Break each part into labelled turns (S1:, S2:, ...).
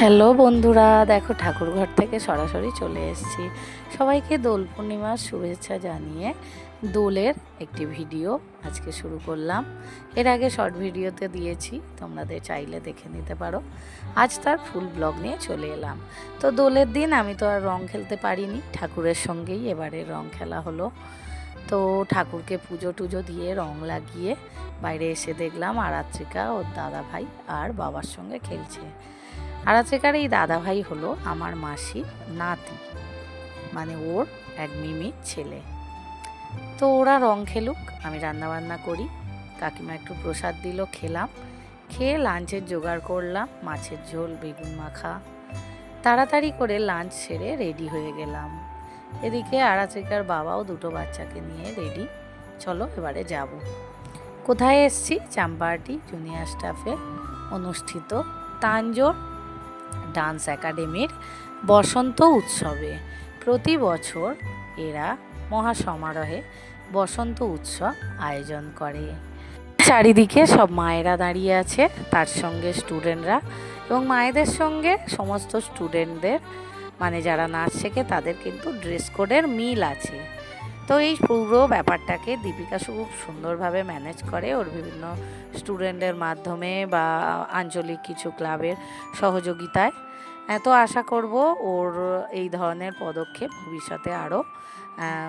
S1: Hello বন্ধুরা, দেখো ঠাকুরঘর থেকে সরাসরি চলে এসেছি। সবাইকে দোল পূর্ণিমার শুভেচ্ছা জানিয়ে দোলের একটি ভিডিও আজকে শুরু করলাম। এর আগে শর্ট ভিডিওতে দিয়েছি তোমাদের চাইলে দেখে নিতে পারো। আজ তার ফুল ব্লগ নিয়ে চলে এলাম। তো দোলের দিন আমি তো আর রং খেলতে পারিনি, ঠাকুরের সঙ্গেই এবারে রং খেলা হলো। তো ঠাকুরকে পুজো টুজো দিয়ে রং লাগিয়ে বাইরে এসে দেখলাম আরাত্রিকা ওর দাদা ভাই আর বাবার সঙ্গে খেলছে। আরাত্রিকার এই দাদা ভাই হলো আমার মাসির নাতি মানে ওর এক মিমির ছেলে। তো ওরা রং খেলুক, আমি রান্না বান্না করি, কাকিমা একটু প্রসাদ দিল, খেলাম। খেয়ে লাঞ্চের জোগাড় করলাম, মাছের ঝোল, বেগুন মাখা। তাড়াতাড়ি করে লাঞ্চ সেরে রেডি হয়ে গেলাম। এদিকে আরাত্রিকার বাবাও দুটো বাচ্চাকে নিয়ে রেডি। চলো এবারে যাব। কোথায় এসছি? চাম্পাহাটি, জুনিয়র স্টাফে অনুষ্ঠিত তাঞ্জোর ডান্স একাডেমির বসন্ত উৎসবে। প্রতি বছর এরা মহাসমারোহে বসন্ত উৎসব আয়োজন করে। চারিদিকে সব মায়েরা দাঁড়িয়ে আছে, তার সঙ্গে স্টুডেন্টরা এবং মায়েদের সঙ্গে সমস্ত স্টুডেন্টদের মানে যারা নাচ শেখে তাদের কিন্তু ড্রেস কোডের মিল আছে। তো এই পুরো ব্যাপারটাকে দীপিকা খুব সুন্দরভাবে ম্যানেজ করে। ওর বিভিন্ন স্টুডেন্টের মাধ্যমে বা আঞ্চলিক কিছু ক্লাবের সহযোগিতায়। তো আশা করব ওর এই ধরনের পদক্ষেপ ভবিষ্যতে আরও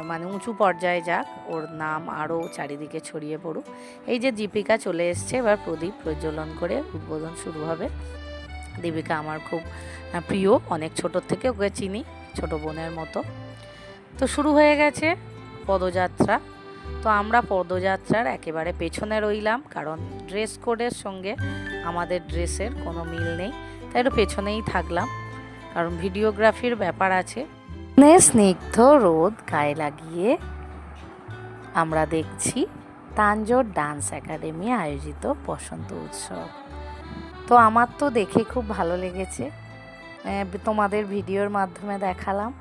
S1: মানে উঁচু পর্যায়ে যাক। ওর নাম আরও চারিদিকে ছড়িয়ে পড়ুক। এই যে দীপিকা চলে এসছে, এবার প্রদীপ প্রজ্বলন করে উদ্বোধন শুরু হবে। দীপিকা আমার খুব প্রিয়। অনেক ছোটোর থেকে ওকে চিনি, ছোট বোনের মতো। তো শুরু হয়ে গেছে। পদযাত্রা। তো আমরা পদযাত্রার একেবারে পেছনে রইলাম, কারণ ড্রেস কোডের সঙ্গে আমাদের ড্রেসের কোনো মিল নেই। তাই একটু পেছনেই থাকলাম, কারণ ভিডিওগ্রাফির ব্যাপার আছে। স্নিগ্ধ রোদ গায়ে লাগিয়ে আমরা দেখছি তাঞ্জোর ডান্স একাডেমি আয়োজিত বসন্ত উৎসব। তো আমার তো দেখে খুব ভালো লেগেছে। তোমাদের ভিডিওর মাধ্যমে দেখালাম।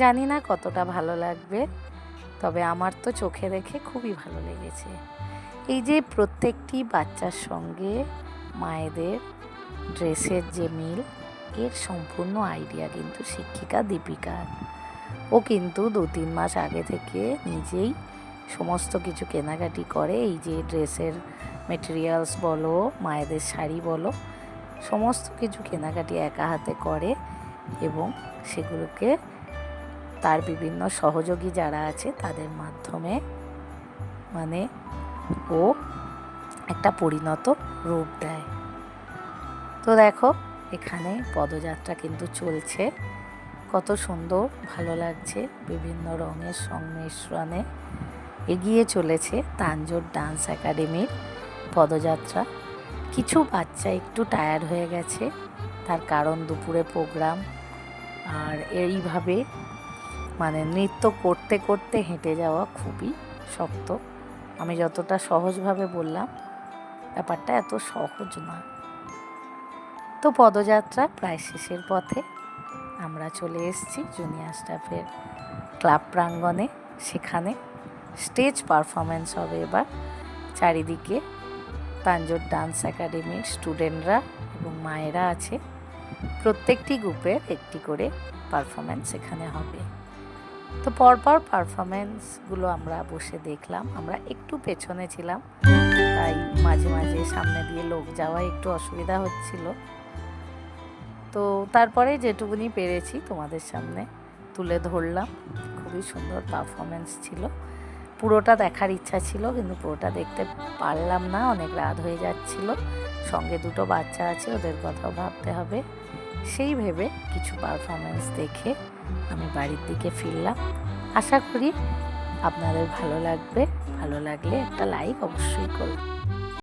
S1: জানি না কতটা ভালো লাগবে। তবে আমার তো চোখে দেখে খুবই ভালো লেগেছে। এই যে প্রত্যেকটি বাচ্চার সঙ্গে মায়েদের ড্রেসের যে মিল, এর সম্পূর্ণ আইডিয়া কিন্তু শিক্ষিকা দীপিকার ও কিন্তু দু তিন মাস আগে থেকে নিজেই সমস্ত কিছু কেনাকাটি করে, এই যে ড্রেসের মেটেরিয়ালস বলো, মায়েদের শাড়ি বলো, সমস্ত কিছু কেনাকাটি একা হাতে করে এবং সেগুলোকে তার বিভিন্ন সহযোগী যারা আছে তাদের মাধ্যমে মানে ও একটা পরিণত রূপ দেয়। তো দেখো, এখানে পদযাত্রা কিন্তু চলছে। কত সুন্দর, ভালো লাগছে। বিভিন্ন রঙের সংমিশ্রণে এগিয়ে চলেছে তাঞ্জোর ডান্স একাডেমির পদযাত্রা। কিছু বাচ্চা একটু টায়ার্ড হয়ে গেছে। তার কারণ দুপুরে প্রোগ্রাম আর এইভাবে মানে নৃত্য করতে করতে হেঁটে যাওয়া খুবই শক্ত। আমি যতটা সহজভাবে বললাম, ব্যাপারটা এত সহজ না। তো পদযাত্রা প্রায় শেষের পথে আমরা চলে এসেছি জুনিয়র স্টাফের ক্লাব প্রাঙ্গণে। সেখানে স্টেজ পারফরমেন্স হবে এবার। চারিদিকে তাঞ্জোর ডান্স একাডেমির স্টুডেন্টরা এবং মায়েরা আছে। প্রত্যেকটি গ্রুপের একটি করে পারফরমেন্স এখানে হবে। তো পরপর পারফরমেন্সগুলো আমরা বসে দেখলাম, আমরা একটু পেছনে ছিলাম, তাই মাঝে মাঝে সামনে দিয়ে লোক যাওয়া একটু অসুবিধা হচ্ছিল। তো তারপরে যেটুকুনি পেরেছি তোমাদের সামনে তুলে ধরলাম, খুবই সুন্দর পারফরমেন্স ছিল। পুরোটা দেখার ইচ্ছা ছিল, কিন্তু পুরোটা দেখতে পারলাম না, অনেক রাত হয়ে যাচ্ছিল। সঙ্গে দুটো বাচ্চা আছে, ওদের কথাও ভাবতে হবে। সেই ভেবে কিছু পারফরমেন্স দেখে আমি বাড়ির দিকে ফিরলাম। আশা করি আপনাদের ভালো লাগবে। ভালো লাগলে একটা লাইক অবশ্যই করবেন।